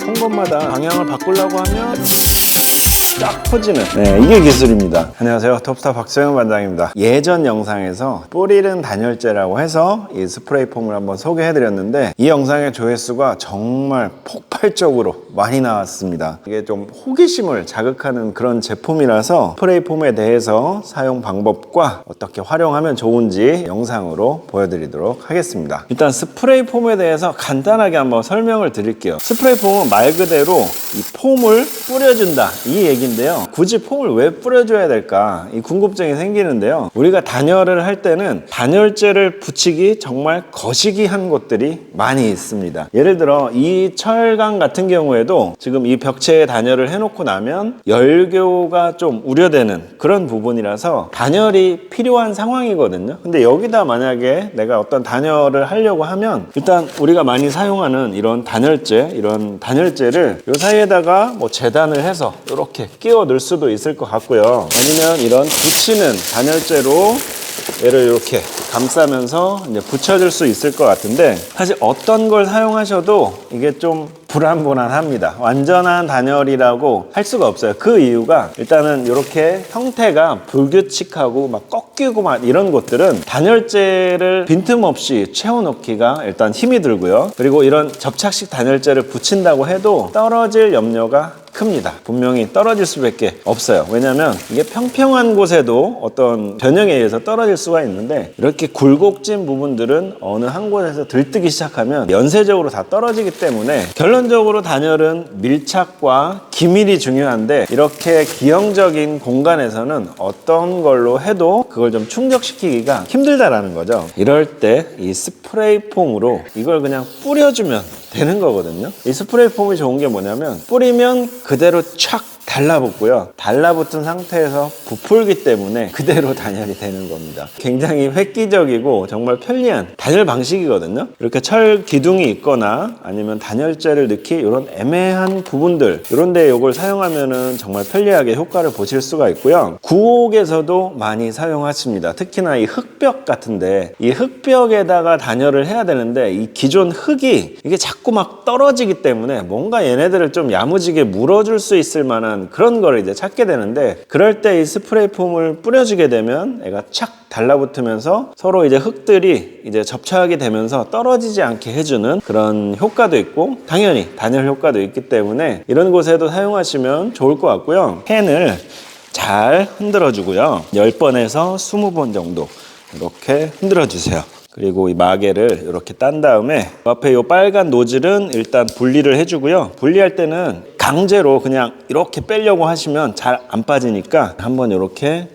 한 곳마다 방향을 바꾸려고 하면 쫙 퍼지는 네, 이게 기술입니다. 안녕하세요. 톱스타 박소영 반장입니다. 예전 영상에서 뿌리는 단열재라고 해서 이 스프레이 폼을 한번 소개해드렸는데 이 영상의 조회수가 정말 폭발적으로 많이 나왔습니다. 이게 좀 호기심을 자극하는 그런 제품이라서 스프레이 폼에 대해서 사용 방법과 어떻게 활용하면 좋은지 영상으로 보여드리도록 하겠습니다. 일단 스프레이 폼에 대해서 간단하게 한번 설명을 드릴게요. 스프레이 폼은 말 그대로 이 폼을 뿌려준다 이 얘기 인데요. 굳이 폼을 왜 뿌려줘야 될까 이 궁금증이 생기는데요. 우리가 단열을 할 때는 단열재를 붙이기 정말 거시기한 곳들이 많이 있습니다. 예를 들어 이 철강 같은 경우에도 지금 이 벽체에 단열을 해놓고 나면 열교가 좀 우려되는 그런 부분이라서 단열이 필요한 상황이거든요. 근데 여기다 만약에 내가 어떤 단열을 하려고 하면 일단 우리가 많이 사용하는 이런 단열재, 이런 단열재를 요 사이에다가 뭐 재단을 해서 이렇게 끼워 넣을 수도 있을 것 같고요. 아니면 이런 붙이는 단열재로 얘를 이렇게 감싸면서 이제 붙여줄 수 있을 것 같은데 사실 어떤 걸 사용하셔도 이게 좀 불안불안합니다. 완전한 단열이라고 할 수가 없어요. 그 이유가 일단은 이렇게 형태가 불규칙하고 막 꺾이고 막 이런 것들은 단열재를 빈틈없이 채워넣기가 일단 힘이 들고요. 그리고 이런 접착식 단열재를 붙인다고 해도 떨어질 염려가 큽니다. 분명히 떨어질 수밖에 없어요. 왜냐하면 이게 평평한 곳에도 어떤 변형에 의해서 떨어질 수가 있는데 이렇게 굴곡진 부분들은 어느 한 곳에서 들뜨기 시작하면 연쇄적으로 다 떨어지기 때문에 결론적으로 단열은 밀착과 기밀이 중요한데 이렇게 기형적인 공간에서는 어떤 걸로 해도 그걸 좀 충족시키기가 힘들다라는 거죠. 이럴 때 이 스프레이 폼으로 이걸 그냥 뿌려주면 되는 거거든요. 이 스프레이 폼이 좋은 게 뭐냐면 뿌리면 그대로 촥 달라붙고요. 달라붙은 상태에서 부풀기 때문에 그대로 단열이 되는 겁니다. 굉장히 획기적이고 정말 편리한 단열 방식이거든요. 이렇게 철 기둥이 있거나 아니면 단열재를 넣기 이런 애매한 부분들 이런 데 이걸 사용하면은 정말 편리하게 효과를 보실 수가 있고요. 구옥에서도 많이 사용하십니다. 특히나 이 흙벽 같은데 이 흙벽에다가 단열을 해야 되는데 이 기존 흙이 이게 자꾸 막 떨어지기 때문에 뭔가 얘네들을 좀 야무지게 물어줄 수 있을 만한 그런 거를 이제 찾게 되는데 그럴 때 이 스프레이 폼을 뿌려주게 되면 애가 착 달라붙으면서 서로 이제 흙들이 이제 접착하게 되면서 떨어지지 않게 해주는 그런 효과도 있고 당연히 단열 효과도 있기 때문에 이런 곳에도 사용하시면 좋을 것 같고요. 펜을 잘 흔들어 주고요. 10번에서 20번 정도 이렇게 흔들어 주세요. 그리고 이 마개를 이렇게 딴 다음에 그 앞에 이 빨간 노즐은 일단 분리를 해주고요. 분리할 때는 강제로 그냥 이렇게 빼려고 하시면 잘 안 빠지니까 한번 이렇게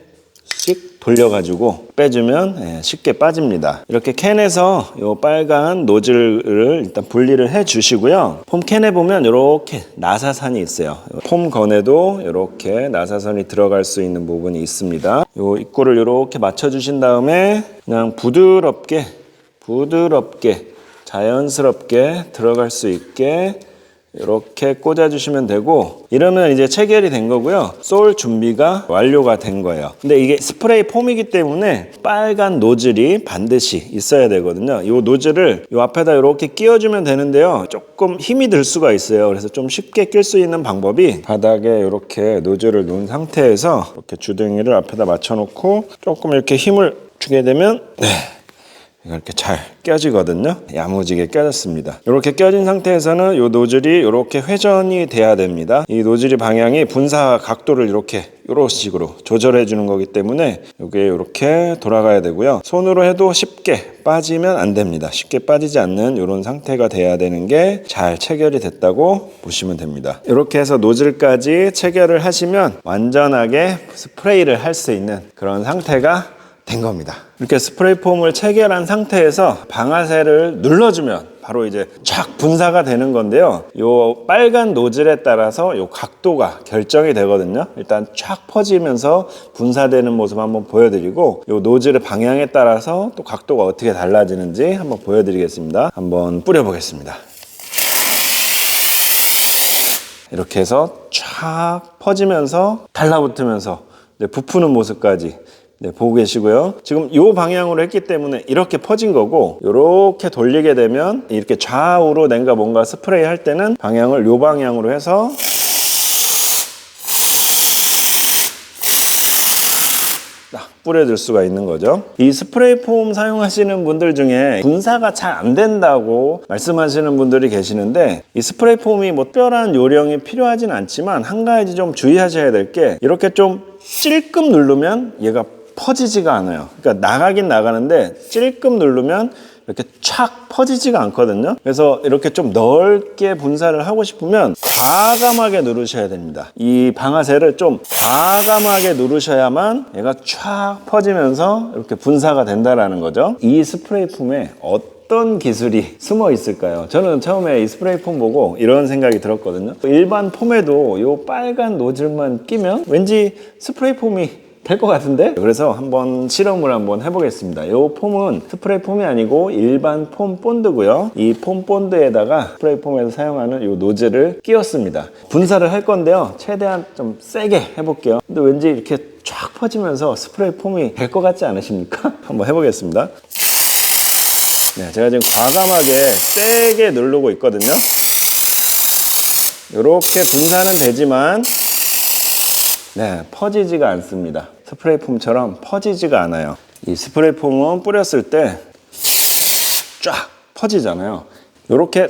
씩 돌려가지고 빼주면 예, 쉽게 빠집니다. 이렇게 캔에서 이 빨간 노즐을 일단 분리를 해 주시고요. 폼 캔에 보면 이렇게 나사선이 있어요. 폼 건에도 이렇게 나사선이 들어갈 수 있는 부분이 있습니다. 이 입구를 이렇게 맞춰 주신 다음에 그냥 부드럽게 부드럽게 자연스럽게 들어갈 수 있게 이렇게 꽂아주시면 되고 이러면 이제 체결이 된 거고요. 쏠 준비가 완료가 된 거예요. 근데 이게 스프레이 폼이기 때문에 빨간 노즐이 반드시 있어야 되거든요. 이 노즐을 이 앞에다 이렇게 끼워주면 되는데요. 조금 힘이 들 수가 있어요. 그래서 좀 쉽게 낄 수 있는 방법이 바닥에 이렇게 노즐을 놓은 상태에서 이렇게 주둥이를 앞에다 맞춰놓고 조금 이렇게 힘을 주게 되면 네. 이렇게 잘 껴지거든요. 야무지게 껴졌습니다. 이렇게 껴진 상태에서는 이 노즐이 이렇게 회전이 돼야 됩니다. 이 노즐이 방향이 분사 각도를 이렇게 이런 식으로 조절해 주는 거기 때문에 이게 이렇게 돌아가야 되고요. 손으로 해도 쉽게 빠지면 안 됩니다. 쉽게 빠지지 않는 이런 상태가 돼야 되는 게 잘 체결이 됐다고 보시면 됩니다. 이렇게 해서 노즐까지 체결을 하시면 완전하게 스프레이를 할 수 있는 그런 상태가 된 겁니다. 이렇게 스프레이 폼을 체결한 상태에서 방아쇠를 눌러주면 바로 이제 쫙 분사가 되는 건데요. 요 빨간 노즐에 따라서 요 각도가 결정이 되거든요. 일단 쫙 퍼지면서 분사되는 모습 한번 보여드리고 요 노즐의 방향에 따라서 또 각도가 어떻게 달라지는지 한번 보여드리겠습니다. 한번 뿌려보겠습니다. 이렇게 해서 쫙 퍼지면서 달라붙으면서 부푸는 모습까지 네, 보고 계시고요. 지금 이 방향으로 했기 때문에 이렇게 퍼진 거고 이렇게 돌리게 되면 이렇게 좌우로 내가 뭔가 스프레이 할 때는 방향을 이 방향으로 해서 딱 뿌려줄 수가 있는 거죠. 이 스프레이 폼 사용하시는 분들 중에 분사가 잘 안 된다고 말씀하시는 분들이 계시는데 이 스프레이 폼이 뭐 특별한 요령이 필요하진 않지만 한 가지 좀 주의하셔야 될 게 이렇게 좀 찔끔 누르면 얘가 퍼지지가 않아요. 그러니까 나가긴 나가는데 찔끔 누르면 이렇게 촥 퍼지지가 않거든요. 그래서 이렇게 좀 넓게 분사를 하고 싶으면 과감하게 누르셔야 됩니다. 이 방아쇠를 좀 과감하게 누르셔야만 얘가 촥 퍼지면서 이렇게 분사가 된다라는 거죠. 이 스프레이 폼에 어떤 기술이 숨어 있을까요? 저는 처음에 이 스프레이 폼 보고 이런 생각이 들었거든요. 일반 폼에도 이 빨간 노즐만 끼면 왠지 스프레이 폼이 될 것 같은데? 그래서 한번 실험을 한번 해보겠습니다. 이 폼은 스프레이 폼이 아니고 일반 폼 본드고요. 이 폼 본드에다가 스프레이 폼에서 사용하는 이 노즐을 끼웠습니다. 분사를 할 건데요. 최대한 좀 세게 해볼게요. 근데 왠지 이렇게 쫙 퍼지면서 스프레이 폼이 될 것 같지 않으십니까? 한번 해보겠습니다. 네, 제가 지금 과감하게 세게 누르고 있거든요. 이렇게 분사는 되지만 네, 퍼지지가 않습니다. 스프레이 폼처럼 퍼지지가 않아요. 이 스프레이 폼은 뿌렸을 때 쫙 퍼지잖아요. 이렇게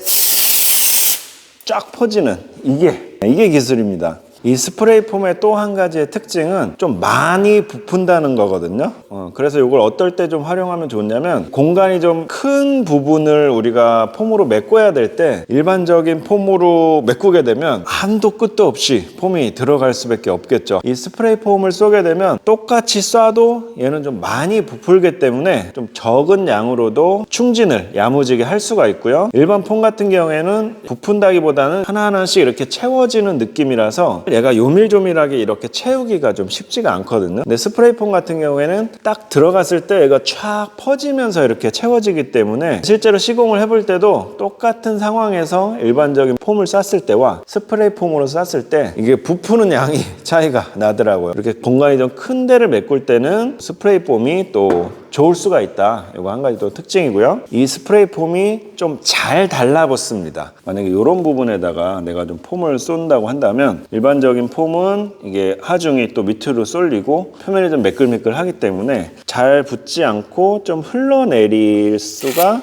쫙 퍼지는 이게 이게 기술입니다. 이 스프레이 폼의 또 한 가지의 특징은 좀 많이 부푼다는 거거든요. 어, 그래서 이걸 어떨 때 좀 활용하면 좋냐면 공간이 좀 큰 부분을 우리가 폼으로 메꿔야 될 때 일반적인 폼으로 메꾸게 되면 한도 끝도 없이 폼이 들어갈 수밖에 없겠죠. 이 스프레이 폼을 쏘게 되면 똑같이 쏴도 얘는 좀 많이 부풀기 때문에 좀 적은 양으로도 충진을 야무지게 할 수가 있고요. 일반 폼 같은 경우에는 부푼다기보다는 하나하나씩 이렇게 채워지는 느낌이라서 얘가 요밀조밀하게 이렇게 채우기가 좀 쉽지가 않거든요. 근데 스프레이 폼 같은 경우에는 딱 들어갔을 때 얘가 촥 퍼지면서 이렇게 채워지기 때문에 실제로 시공을 해볼 때도 똑같은 상황에서 일반적인 폼을 쐈을 때와 스프레이 폼으로 쐈을 때 이게 부푸는 양이 차이가 나더라고요. 이렇게 공간이 좀 큰 데를 메꿀 때는 스프레이 폼이 또 좋을 수가 있다. 이거 한 가지 또 특징이고요. 이 스프레이 폼이 좀 잘 달라붙습니다. 만약에 이런 부분에다가 내가 좀 폼을 쏜다고 한다면 일반적인 폼은 이게 하중이 또 밑으로 쏠리고 표면이 좀 매끌매끌하기 때문에 잘 붙지 않고 좀 흘러내릴 수가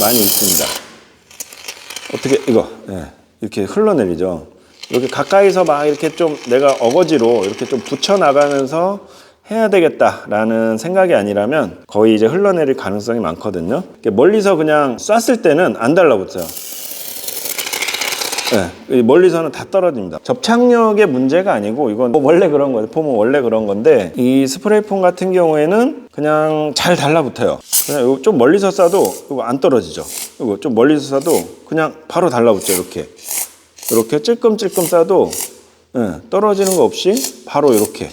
많이 있습니다. 어떻게 이거 예, 이렇게 흘러내리죠. 이렇게 가까이서 막 이렇게 좀 내가 어거지로 이렇게 좀 붙여 나가면서 해야 되겠다라는 생각이 아니라면 거의 이제 흘러내릴 가능성이 많거든요. 멀리서 그냥 쐈을 때는 안 달라붙어요. 네, 멀리서는 다 떨어집니다. 접착력의 문제가 아니고 이건 뭐 원래 그런 거예요. 폼은 원래 그런 건데 이 스프레이 폼 같은 경우에는 그냥 잘 달라붙어요. 그냥 이거 좀 멀리서 쏴도 이거 안 떨어지죠. 이거 좀 멀리서 쏴도 그냥 바로 달라붙죠. 이렇게 이렇게 찔끔찔끔 쏴도 예, 떨어지는 거 없이 바로 이렇게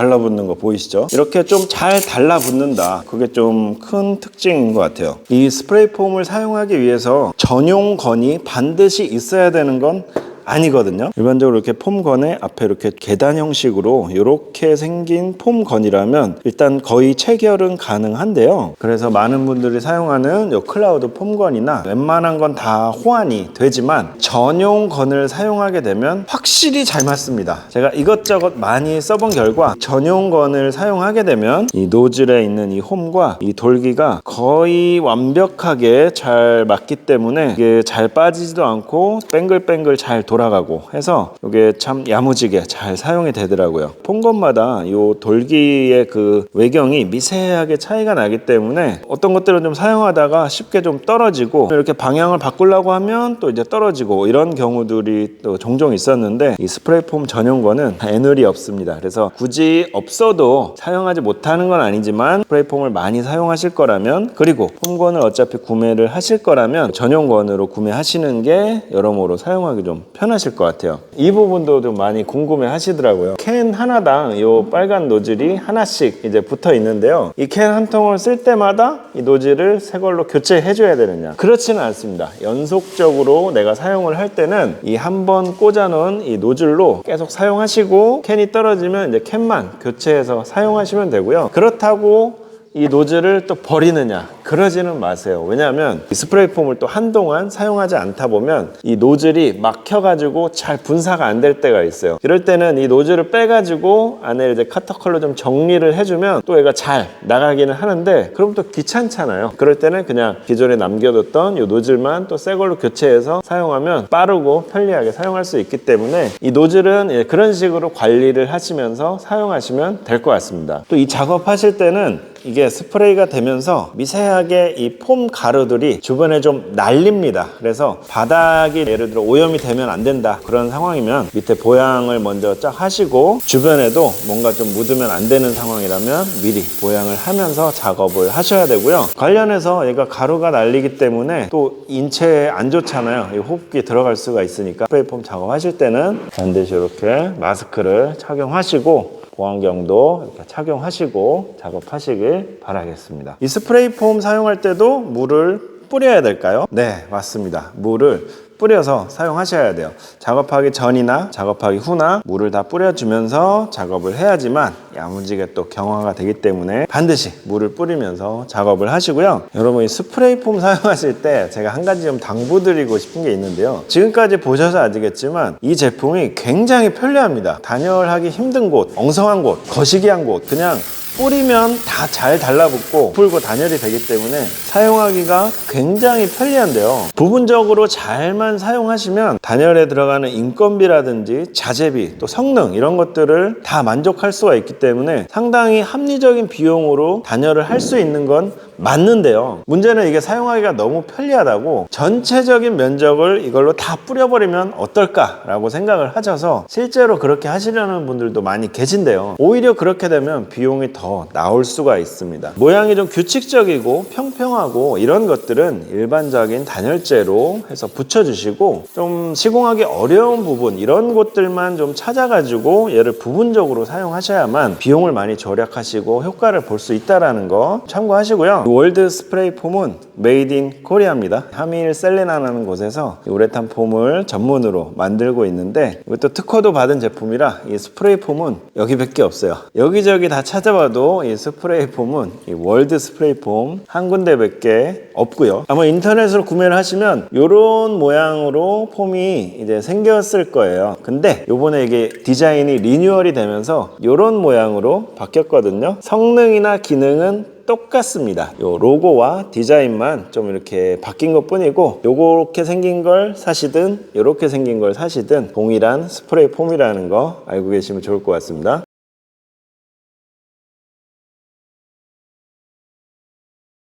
달라붙는 거 보이시죠? 이렇게 좀 잘 달라붙는다. 그게 좀 큰 특징인 것 같아요. 이 스프레이 폼을 사용하기 위해서 전용 건이 반드시 있어야 되는 건 아니거든요. 일반적으로 이렇게 폼건에 앞에 이렇게 계단 형식으로 이렇게 생긴 폼건이라면 일단 거의 체결은 가능한데요. 그래서 많은 분들이 사용하는 요 클라우드 폼건이나 웬만한 건 다 호환이 되지만 전용 건을 사용하게 되면 확실히 잘 맞습니다. 제가 이것저것 많이 써본 결과 전용 건을 사용하게 되면 이 노즐에 있는 이 홈과 이 돌기가 거의 완벽하게 잘 맞기 때문에 이게 잘 빠지지도 않고 뱅글뱅글 잘 돌아 가고 해서 이게 참 야무지게 잘 사용이 되더라고요. 폼건마다 이 돌기의 그 외경이 미세하게 차이가 나기 때문에 어떤 것들은 좀 사용하다가 쉽게 좀 떨어지고 이렇게 방향을 바꾸려고 하면 또 이제 떨어지고 이런 경우들이 또 종종 있었는데 이 스프레이 폼 전용건은 애늘이 없습니다. 그래서 굳이 없어도 사용하지 못하는 건 아니지만 스프레이 폼을 많이 사용하실 거라면 그리고 폼건을 어차피 구매를 하실 거라면 전용건으로 구매하시는 게 여러모로 사용하기 좀 편. 편하실 것 같아요. 이 부분도 좀 많이 궁금해 하시더라고요. 캔 하나당 이 빨간 노즐이 하나씩 이제 붙어 있는데요. 이 캔 한 통을 쓸 때마다 이 노즐을 새 걸로 교체해 줘야 되느냐? 그렇지는 않습니다. 연속적으로 내가 사용을 할 때는 이 한 번 꽂아 놓은 이 노즐로 계속 사용하시고 캔이 떨어지면 이제 캔만 교체해서 사용하시면 되고요. 그렇다고 이 노즐을 또 버리느냐? 그러지는 마세요. 왜냐하면 이 스프레이 폼을 또 한동안 사용하지 않다 보면 이 노즐이 막혀가지고 잘 분사가 안 될 때가 있어요. 이럴 때는 이 노즐을 빼가지고 안에 이제 카터컬로 좀 정리를 해주면 또 얘가 잘 나가기는 하는데 그럼 또 귀찮잖아요. 그럴 때는 그냥 기존에 남겨뒀던 이 노즐만 또 새 걸로 교체해서 사용하면 빠르고 편리하게 사용할 수 있기 때문에 이 노즐은 예, 그런 식으로 관리를 하시면서 사용하시면 될 것 같습니다. 또 이 작업하실 때는 이게 스프레이가 되면서 미세 하게 이 폼 가루들이 주변에 좀 날립니다. 그래서 바닥이 예를 들어 오염이 되면 안 된다. 그런 상황이면 밑에 보양을 먼저 쫙 하시고 주변에도 뭔가 좀 묻으면 안 되는 상황이라면 미리 보양을 하면서 작업을 하셔야 되고요. 관련해서 얘가 가루가 날리기 때문에 또 인체에 안 좋잖아요. 이 호흡기 들어갈 수가 있으니까 스프레이 폼 작업하실 때는 반드시 이렇게 마스크를 착용하시고 보안경도 착용하시고 작업하시길 바라겠습니다. 이 스프레이 폼 사용할 때도 물을 뿌려야 될까요? 네, 맞습니다. 물을 뿌려서 사용하셔야 돼요. 작업하기 전이나 작업하기 후나 물을 다 뿌려주면서 작업을 해야지만 야무지게 또 경화가 되기 때문에 반드시 물을 뿌리면서 작업을 하시고요. 여러분 이 스프레이 폼 사용하실 때 제가 한 가지 좀 당부드리고 싶은 게 있는데요. 지금까지 보셔서 아시겠지만 이 제품이 굉장히 편리합니다. 단열하기 힘든 곳, 엉성한 곳, 거시기한 곳 그냥 뿌리면 다 잘 달라붙고 풀고 단열이 되기 때문에 사용하기가 굉장히 편리한데요. 부분적으로 잘만 사용하시면 단열에 들어가는 인건비라든지 자재비 또 성능 이런 것들을 다 만족할 수가 있기 때문에 상당히 합리적인 비용으로 단열을 할 수 있는 건 맞는데요. 문제는 이게 사용하기가 너무 편리하다고 전체적인 면적을 이걸로 다 뿌려버리면 어떨까라고 생각을 하셔서 실제로 그렇게 하시려는 분들도 많이 계신데요. 오히려 그렇게 되면 비용이 더 나올 수가 있습니다. 모양이 좀 규칙적이고 평평하고 이런 것들은 일반적인 단열재로 해서 붙여주시고 좀 시공하기 어려운 부분 이런 곳들만 좀 찾아가지고 얘를 부분적으로 사용하셔야만 비용을 많이 절약하시고 효과를 볼 수 있다는 거 참고하시고요. 월드 스프레이 폼은 메이드 인 코리아입니다. 하밀 셀레나라는 곳에서 이 우레탄 폼을 전문으로 만들고 있는데 이것도 특허도 받은 제품이라 이 스프레이 폼은 여기밖에 없어요. 여기저기 다 찾아봐도 이 스프레이 폼은 이 월드 스프레이 폼 한 군데밖에 없고요. 아마 인터넷으로 구매를 하시면 이런 모양으로 폼이 이제 생겼을 거예요. 근데 요번에 이게 디자인이 리뉴얼이 되면서 이런 모양으로 바뀌었거든요. 성능이나 기능은 똑같습니다. 요 로고와 디자인만 좀 이렇게 바뀐 것 뿐이고 요렇게 생긴 걸 사시든 요렇게 생긴 걸 사시든 동일한 스프레이 폼이라는 거 알고 계시면 좋을 것 같습니다.